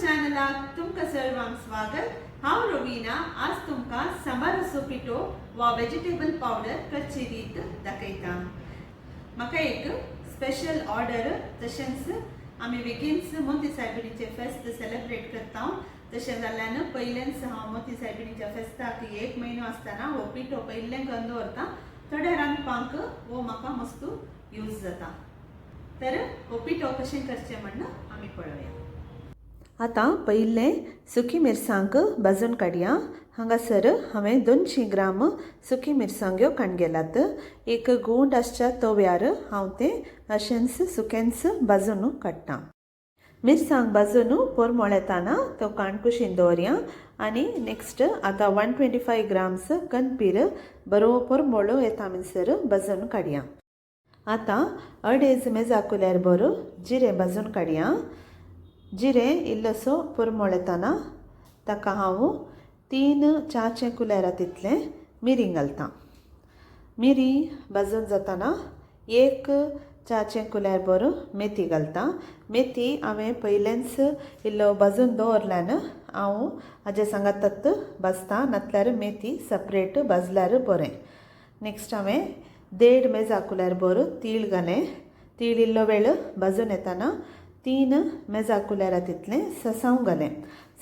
चॅनलाक तुमकां सर्वांक स्वागत। हांव रविना आज तुमकां सांबार पिठो वा वेजिटेबल पावडर करची रीत दाखयतां। म्हाका एक स्पेशल ऑर्डर तशेंच आमी बेगीनच मोती सायबिणीचे फेस्त सेलेब्रेट करता। तशें जाल्यान पयल्यांच हांव मोती सायबिणीच्या फेस्ताक एक म्हयनो आसतना हो पिठो पयल्लें करून दवरता थोडे रांदपाक हो म्हाका मस्त यूज जाता। तर हो पिठो कशें करचें म्हणून आमी पळोवया। आतां पयलें सुकी मिरसांग भाजून काडया हांगासर हांवें दोनशीं ग्राम सुकी मिरसांग्यो काणगेलात एक गोंड आसच्या तव्यार हांव तें अशेंच सुकेंच भाजून काडटां. मिरसांग भाजून पोरमोळ येताना तो काण कुशीन दवरया आनी नेक्स्ट आतां वन ट्वेंटी फाय ग्राम्स कणपीर बरो पोरमोळो येता म्हणसर भाजून काडया आतां अडेज मेजाकुल्यार बरो जिरें भाजून काडया जिरें इल्लोसो पुरमळ येताना ताका हांव तीन च्याचे कुलेरा तितलें मिरी घालतां मिरी भाजून जाताना एक च्याचे कुल्यार बरो मेथी घालतां मेथी हांवें पयलेंच इल्लो भाजून दवरल्यान हांव हाजे सांगात भाजता नातल्यार मेथी सपरेट भाजल्यार बरें नेक्स्ट हांवें देड मेजा कुल्यार बरो तीळ घालें तीळ इल्लो वेळ भाजून येताना तीन मेजा कुल्यारा तितलें ससांव घालें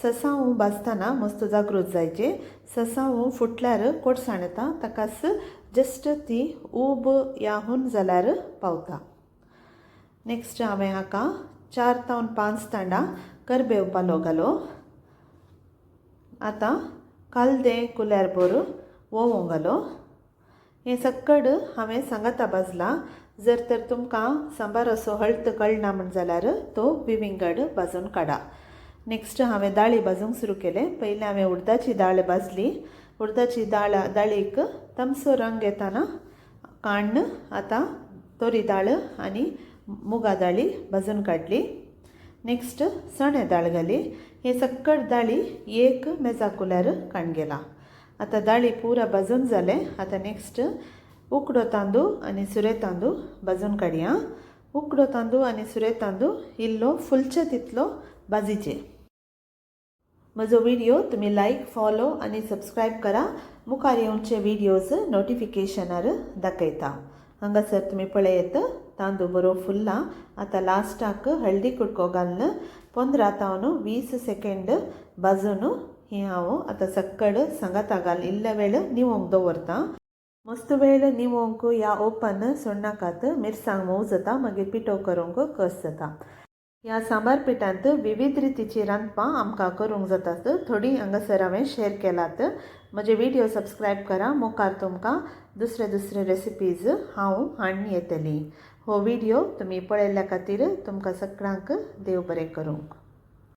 ससांव भाजतना मस्त जागृत जायचे. ससांव फुटल्यार कोडसाण येता ताकाच जस्ट ती उब याहून जाल्यार पावता. नेक्स्ट हांवें हाका चार तावन पांच तांडा करबेव पालो घालो आतां कालदे कुल्यार बरो वोवो घालो हें सक्कड हांवें सांगाता भाजला जर तर तुमकां सांबार असो हळद कळना म्हण जाल्यार तो विविंगड भाजून काडा नेक्स्ट हांवें दाळी भाजूंक सुरू केलें पयलीं हांवें उडदाची दाळ भाजली उडदाची दाळ दाळीक तमसो रंग येताना काण्ण आतां तोरी दाळ आनी मुगा दाळी भाजून काडली नेक्स्ट चणे दाळ घाली हे सक्कट दाळी एक मेजा कुल्यार काणगेला आतां दाळी पुरा भाजून जालें आतां नेक्स्ट उकडो तांदूळ आनी सुरे तांदूळ भाजून काडया उकडो तांदूळ आनी सुरे तांदूळ इल्लो फुलचे तितलो भाजीचे म्हजो व्हिडिओ तुमी लायक फॉलो आनी सबस्क्रायब करा मुखार येवचे व्हिडिओज नोटिफिकेशनार दाखयता हांगासर तुमी पळयत तांदूळ बरो फुल्ला आतां लास्टाक हळदी कुडको घालून पंदरा तावन वीस सेकंड भाजून हें हांव आतां सक्कड सांगाता घाल इल्ले वेळ निवोंक दवरतां मस्त वेळ निवोंक या ओपन सोडनाकात मिरसांग मोव जाता मागीर पिठो करूंक कस जाता ह्या सांबार पिठांत विविध रितीची रांदपां आमकां करूंक जातात थोडी हांगासर हांवें शेअर केलात म्हजे व्हिडिओ सबस्क्रायब करा मुखार तुमकां दुसरे दुसरे रेसिपीज हांव हाडून येतली हो व्हिडिओ तुमी पळयल्ल्या खातीर तुमकां सगळ्यांक देव बरें करूंक